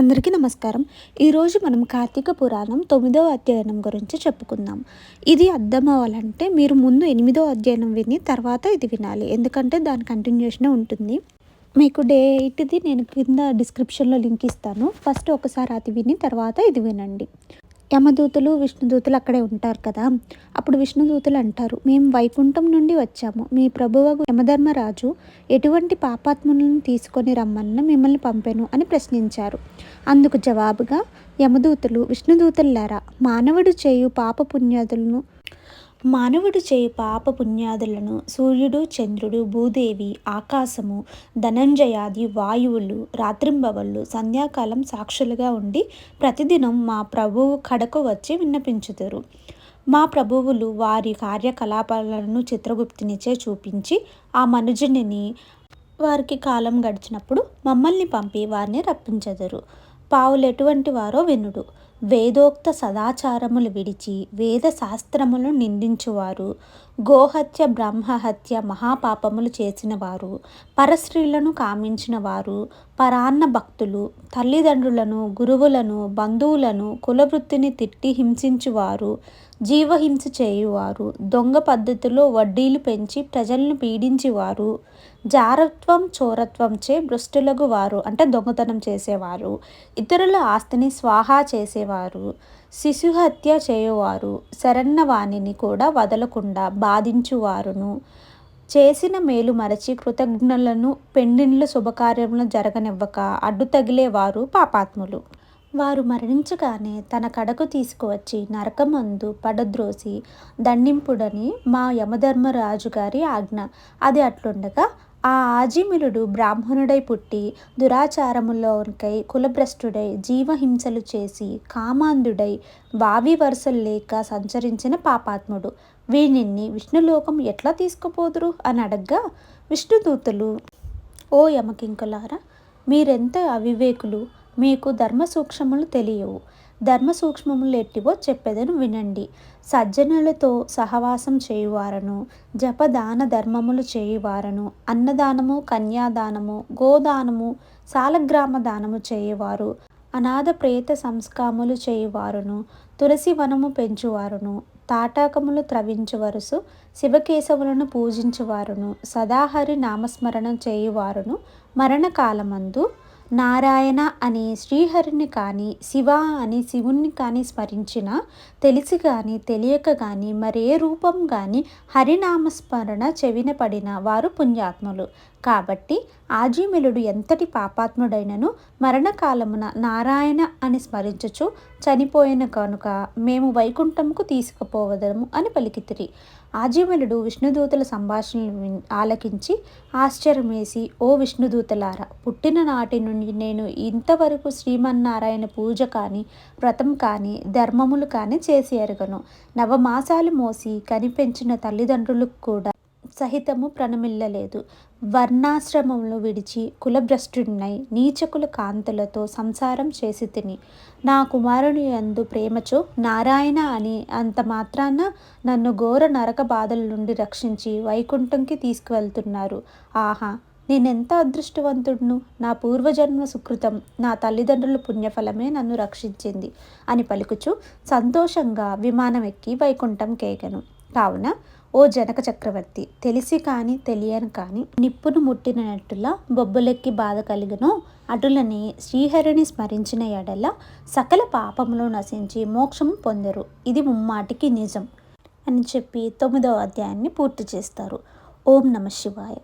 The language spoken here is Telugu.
అందరికీ నమస్కారం. ఈరోజు మనం కార్తీక పురాణం తొమ్మిదవ అధ్యయనం గురించి చెప్పుకుందాం. ఇది అర్థం అవ్వాలంటే మీరు ముందు ఎనిమిదో అధ్యయనం విని తర్వాత ఇది వినాలి. ఎందుకంటే దాని కంటిన్యూషన్ ఉంటుంది. మీకు డేట్ది నేను కింద డిస్క్రిప్షన్లో లింక్ ఇస్తాను. ఫస్ట్ ఒకసారి అది విని తర్వాత ఇది వినండి. యమదూతలు విష్ణుదూతలు అక్కడే ఉంటారు కదా. అప్పుడు విష్ణుదూతలు అంటారు మేము వైకుంఠం నుండి వచ్చాము. మీ ప్రభువగు యమధర్మరాజు ఎటువంటి పాపాత్ములను తీసుకొని రమ్మన్న మిమ్మల్ని పంపెను అని ప్రశ్నించారు. అందుకు జవాబుగా యమదూతులు విష్ణుదూతులారా మానవుడు చేయు పాపపుణ్యాదులను మానవుడు చేయ పాప పుణ్యాదులను సూర్యుడు చంద్రుడు భూదేవి ఆకాశము ధనంజయాది వాయువులు రాత్రింబవళ్ళు సంధ్యాకాలం సాక్షులుగా ఉండి ప్రతిదినం మా ప్రభువు కడకు వచ్చి విన్నపించుతారు మా ప్రభువులు వారి కార్యకలాపాలను చిత్రగుప్తునిచే చూపించి ఆ మనుజుని వారికి కాలం గడిచినప్పుడు మమ్మల్ని పంపి వారిని రప్పించెదరు. పావులు ఎటువంటి వారో వినుడు. వేదోక్త సదాచారములు విడిచి వేద శాస్త్రములు నిందించువారు. గోహత్య బ్రహ్మహత్య మహాపాపములు చేసినవారు. పరశ్రీలను పరస్త్రీలను కామించిన వారు పరాన్న భక్తులు తల్లిదండ్రులను గురువులను బంధువులను కులవృత్తిని తిట్టి హింసించువారు. జీవహింస చేయువారు. దొంగ పద్ధతిలో వడ్డీలు పెంచి ప్రజలను పీడించేవారు. జారత్వం చోరత్వంచే భ్రష్టులకు వారు అంటే దొంగతనం చేసేవారు. ఇతరుల ఆస్తిని స్వాహా చేసేవారు. శిశుహత్య చేయువారు శరణ్యవాణిని కూడా వదలకుండా బాధించువారును. చేసిన మేలు మరచి కృతజ్ఞులను పెండిండ్ల శుభకార్యములను జరగనివ్వక అడ్డు తగిలేవారు పాపాత్ములు. వారు మరణించగానే తన కడకు తీసుకువచ్చి నరకమందు పడద్రోసి దండింపుడని మా యమధర్మరాజు గారి ఆజ్ఞ. అది అట్లుండగా ఆ ఆజీమిలుడు బ్రాహ్మణుడై పుట్టి దురాచారములోకై కులభ్రష్టుడై జీవహింసలు చేసి కామాంధుడై వావి వరుసలు లేక సంచరించిన పాపాత్ముడు. వీనిని విష్ణులోకం ఎట్లా తీసుకుపోదురు? అని అడగ్గా విష్ణుదూతలు ఓ యమకింకులారా మీరెంత అవివేకులు? మీకు ధర్మ సూక్ష్మములు తెలియవు. ధర్మ సూక్ష్మములు ఎట్టివో చెప్పేదను వినండి. సజ్జనులతో సహవాసం చేయువారను జపదాన ధర్మములు చేయువారను అన్నదానము కన్యాదానము గోదానము సాలగ్రామ దానము చేయువారు అనాథ ప్రేత సంస్కాములు చేయువారును తులసి వనము పెంచువారును తాటాకములు త్రవించువరుసు శివకేశవులను పూజించువారును సదాహరి నామస్మరణం చేయువారును మరణకాలమందు నారాయణ అని శ్రీహరిని కానీ శివ అని శివుణ్ణి కానీ స్మరించిన తెలిసి కానీ తెలియక కానీ మరే రూపం కానీ హరినామస్మరణ చెవిన పడిన వారు పుణ్యాత్ములు. కాబట్టి ఆజీమిలుడు ఎంతటి పాపాత్ముడైనను మరణకాలమున నారాయణ అని స్మరించుచు చనిపోయిన కనుక మేము వైకుంఠంకు తీసుకుపోవదము అని పలికితిరి. ఆజీమలుడు విష్ణుదూతల సంభాషణలు ఆలకించి ఆశ్చర్యమేసి ఓ విష్ణుదూతలారా పుట్టిన నాటి నుండి నేను ఇంతవరకు శ్రీమన్నారాయణ పూజ కానీ వ్రతం కానీ ధర్మములు కానీ చేసి ఎరగను. నవమాసాలు మోసి కనిపెంచిన తల్లిదండ్రులకు కూడా సహితము ప్రణమిల్లలేదు. వర్ణాశ్రమములు విడిచి కులభ్రష్టుడినై నీచకుల కాంతులతో సంసారం చేసి తిని నా కుమారుని అందు ప్రేమచో నారాయణ అని అంత మాత్రాన నన్ను ఘోర నరక బాధల నుండి రక్షించి వైకుంఠంకి తీసుకువెళ్తున్నారు. ఆహా నేనెంత అదృష్టవంతుడును? నా పూర్వజన్మ సుకృతం నా తల్లిదండ్రుల పుణ్యఫలమే నన్ను రక్షించింది అని పలుకుచు సంతోషంగా విమానం ఎక్కి వైకుంఠం కేగను కావున ఓ జనక చక్రవర్తి తెలిసి కానీ తెలియని కానీ నిప్పును ముట్టినట్టులా బొబ్బులెక్కి బాధ కలిగను. అటులని శ్రీహరిని స్మరించిన ఎడల సకల పాపములు నశించి మోక్షం పొందరు. ఇది ముమ్మాటికి నిజం అని చెప్పి తొమ్మిదవ అధ్యాయాన్ని పూర్తి చేస్తారు. ఓం నమ శివాయ.